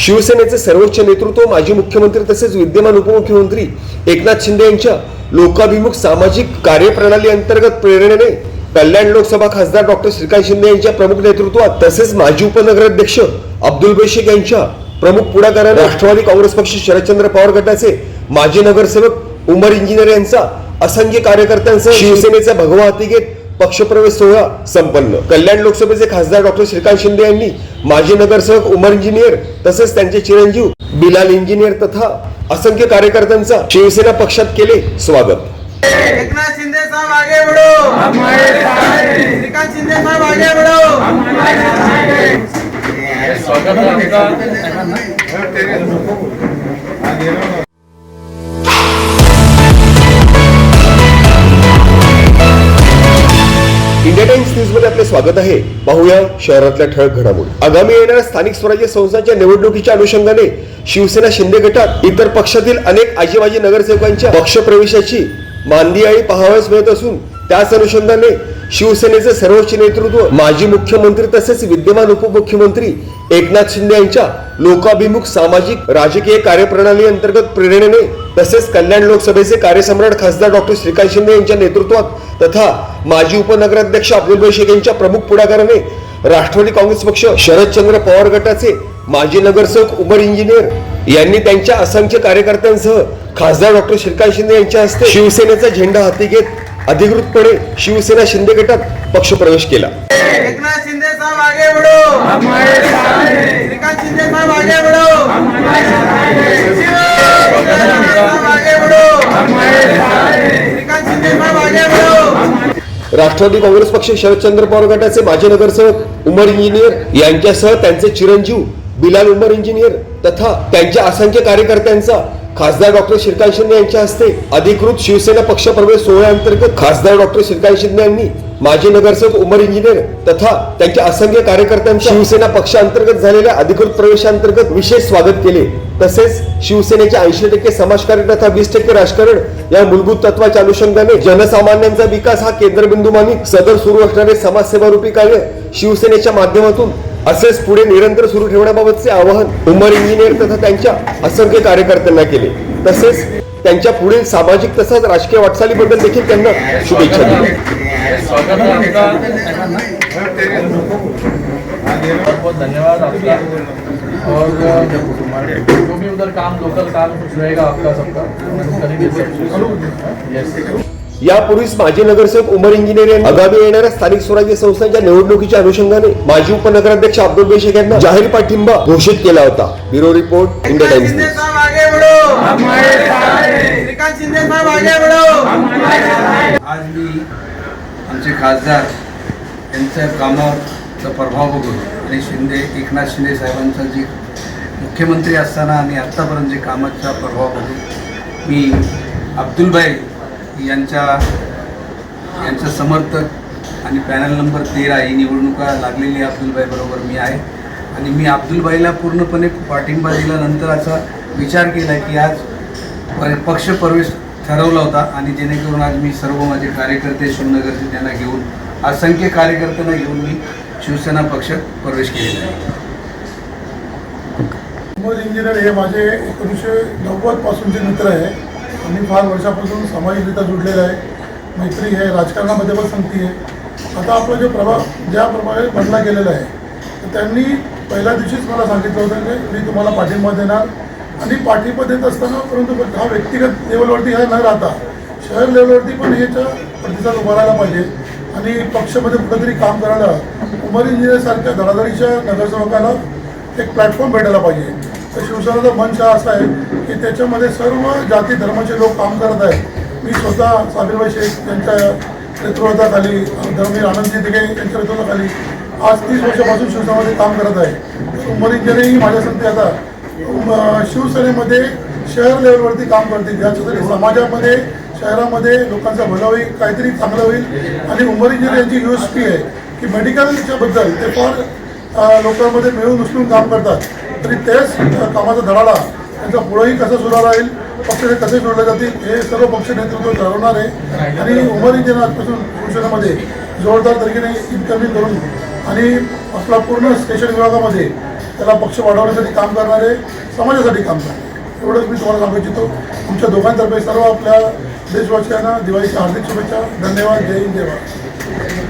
शिवसेनेचे सर्वोच्च नेतृत्व माजी मुख्यमंत्री तसेच विद्यमान उपमुख्यमंत्री एकनाथ शिंदे यांच्या लोकाभिमुख सामाजिक कार्यप्रणाली अंतर्गत प्रेरणेने कल्याण लोकसभा खासदार डॉक्टर श्रीकांत शिंदे यांच्या प्रमुख नेतृत्वात तसेच माजी उपनगराध्यक्ष अब्दुल बेशिक यांच्या प्रमुख पुढाकाराने राष्ट्रवादी काँग्रेस पक्ष शरदचंद्र पवार गटाचे माजी नगरसेवक उमर इंजिनियर यांचा असंख्य कार्यकर्त्यांसह शिवसेनेचा भगवा हाती घेत पक्षप्रवेश सोहळा संपन्न. कल्याण लोकसभेचे खासदार डॉक्टर श्रीकांत शिंदे यांनी माजी नगरसेवक उमर इंजिनियर तसेच त्यांचे चिरंजीव बिलाल इंजिनियर तथा असंख्य कार्यकर्त्यांचा शिवसेना पक्षात केले स्वागत. एकनाथ शिंदे साहब आगे बढ़ो. श्रीकांत शिंदे साहब आगे बढ़ो. स्वागत आहे. पाहूया शहरातल्या ठळक घडामोडी. आगामी येणाऱ्या स्थानिक स्वराज्य संस्थांच्या निवडणुकीच्या अनुषंगाने शिवसेना शिंदे गटात इतर पक्षातील अनेक आजीबाजी नगरसेवकांच्या पक्ष प्रवेशाची आई पाहावयास मिळत असून त्याच अनुषंगाने शिवसेनेचे सर्वोच्च नेतृत्व माजी मुख्यमंत्री तसेच विद्यमान उपमुख्यमंत्री एकनाथ शिंदे यांच्या लोकाभिमुख सामाजिक राजकीय कार्यप्रणाली अंतर्गत प्रेरणेने तसेच कल्याण लोकसभेचे कार्यसम्राट खासदार डॉक्टर श्रीकांत शिंदे यांच्या नेतृत्वात तथा माजी उपनगराध्यक्ष अब्दुल भाई शेख यांच्या प्रमुख पुढाकाराने राष्ट्रवादी काँग्रेस पक्ष शरदचंद्र पवार गटाचे माजी नगरसेवक उमर इंजिनियर यांनी त्यांच्या असंख्य कार्यकर्त्यांसह खासदार डॉक्टर श्रीकांत शिंदे यांच्या हस्ते शिवसेनेचा झेंडा हाती घेत अधिकृतपणे शिवसेना शिंदे गटात पक्षप्रवेश केला. एकनाथ शिंदे साहब आगे बढ़ो. श्रीकांत शिंदे साहब आगे बढ़ो श्रीकांत शिंदे साहब आगे बढ़ो श्रीकांत शिंदे साहब आगे बढ़ो राष्ट्रवादी काँग्रेस पक्ष शरदचंद्र पवार गटाचे माजी नगरसेवक उमर इंजिनियर यांच्यासह त्यांचे चिरंजीव बिलाल उमर इंजिनियर तथा त्यांच्या असंख्य कार्यकर्त्यांचा खासदार डॉक्टर श्रीकांत शिंदे यांच्या हस्ते अधिकृत शिवसेना पक्ष प्रवेश सोहळ्याअंतर्गत खासदार डॉक्टर श्रीकांत शिंदे यांनी माजी नगरसेवक उमर इंजिनियर तथा त्यांच्या असंख्य कार्यकर्त्यांच्या शिवसेना पक्षांतर्गत झालेल्या अधिकृत प्रवेशांतर्गत विशेष स्वागत केले. तसेच शिवसेनेचे ऐंशी टक्के समाजकार्य तथा वीस टक्के राजकारण या मूलभूत तत्वाच्या अनुषंगाने जनसामान्यांचा विकास हा केंद्रबिंदू मानित सदर सुरू असणारे समाजसेवा रूपी कार्य शिवसेनेच्या माध्यमातून असेच पुढे निरंतर सुरू ठेवण्याबाबतचे आवाहन उमर इंजिनियर तथा त्यांच्या असंख्य कार्यकर्त्यांना केले. तसेच त्यांच्या पुढील सामाजिक तसंच राजकीय वाटचालीबद्दल देखील त्यांना शुभेच्छा दिल्या. धन्यवाद और जो भी उधर काम लोकल काम कुछ रहेगा आपका सबका यस यापूर्वीच माजी नगरसेवक उमर इंजिनियर यांनी आगामी येणाऱ्या स्थानिक स्वराज्य संस्थांच्या निवडणुकीच्या अनुषंगाने माजी उपनगराध्यक्ष अब्दुल बेशेख यांना जाहीर पाठिंबा घोषित केला होता. Bureau report India Times Shinde news. साहब आगे बढ़ो। श्रीकांत शिंदे साहब आगे बढ़ो। आज मी आमचे खासदार यांच्या कामाचा प्रभाव बघून आणि शिंदे एकनाथ शिंदे साहेबांचा जी मुख्यमंत्री असताना आणि आत्तापर्यंत जे कामाचा प्रभाव बघून मी अब्दुलबाई यांच्या यांचं समर्थक आणि पॅनल नंबर तेरा ही निवडणुका लागलेली अब्दुलबाई बरोबर मी आहे. आणि मी अब्दुलबाईला पूर्णपणे पाठिंबा दिल्यानंतर असा विचार केला की आज पक्ष प्रवेश ठरवला होता आणि जेणेकरून आज मी सर्व माझे कार्यकर्ते शिवनगरचे त्यांना घेऊन असंख्य कार्यकर्त्यांना घेऊन मी शिवसेना पक्षात प्रवेश केलेला आहे. मोहम्मद इंजिनियर हे माझे एकोणीसशे नव्वदपासूनचे मित्र आहे. आम्ही फार वर्षापासून सामाजिकरित्या जुडलेलं आहे. मैत्री आहे राजकारणामध्ये पण संगती आहे. आता आपला जो प्रभाव ज्याप्रमाणे बनला गेलेला आहे तर त्यांनी पहिल्या दिवशीच मला सांगितलं होतं की मी तुम्हाला पाठिंबा देणार. आणि पाठिंबा देत असताना परंतु हा व्यक्तिगत लेवलवरती हा न राहता शहर लेवलवरती पण ह्याचा प्रतिसाद उभारायला पाहिजे. आणि पक्षामध्ये कुठेतरी काम करायला उमर इंजिनियरसारख्या धडाधडीच्या नगरसेवकाला एक प्लॅटफॉर्म भेटायला पाहिजे. तर शिवसेनेचा मंच हा असा आहे की त्याच्यामध्ये सर्व जाती धर्माचे लोक काम करत आहेत. मी स्वतः साबिरबाई शेख यांच्या नेतृत्वाखाली धर्मवीर आनंदजी दिघे यांच्या नेतृत्वाखाली आज तीस वर्षापासून शिवसेनेमध्ये काम करत आहे. उमर इंजिनिअरिंग माझ्या संगती आता शिवसेनेमध्ये शहर लेवलवरती काम करते ज्याच्यासाठी समाजामध्ये शहरामध्ये लोकांचं भलं होईल काहीतरी चांगलं होईल. आणि उमर इंजिनियर यांची यू एस पी आहे की मेडिकलच्या बद्दल ते फार लोकांमध्ये मिळून उचलून काम करतात. तरी तेच कामाचा धडाला त्यांचा पुढंही कसं सुरू राहील पक्ष हे कसे जोडले जातील हे सर्व पक्ष नेतृत्व ठरवणार आहे. आणि उमर इंजिनियर आजपासून शिवसेनेमध्ये जोरदार तरीकेने इनकमिंग करून आणि आपला पूर्ण स्टेशन विभागामध्ये त्याला पक्ष वाढवण्यासाठी काम करणारे समाजासाठी काम करणार. एवढंच मी तुम्हाला सांगू इच्छितो. तुमच्या दोघांतर्फे सर्व आपल्या देशवासियांना दिवाळीच्या हार्दिक शुभेच्छा. धन्यवाद. जय हिंद जय भारत.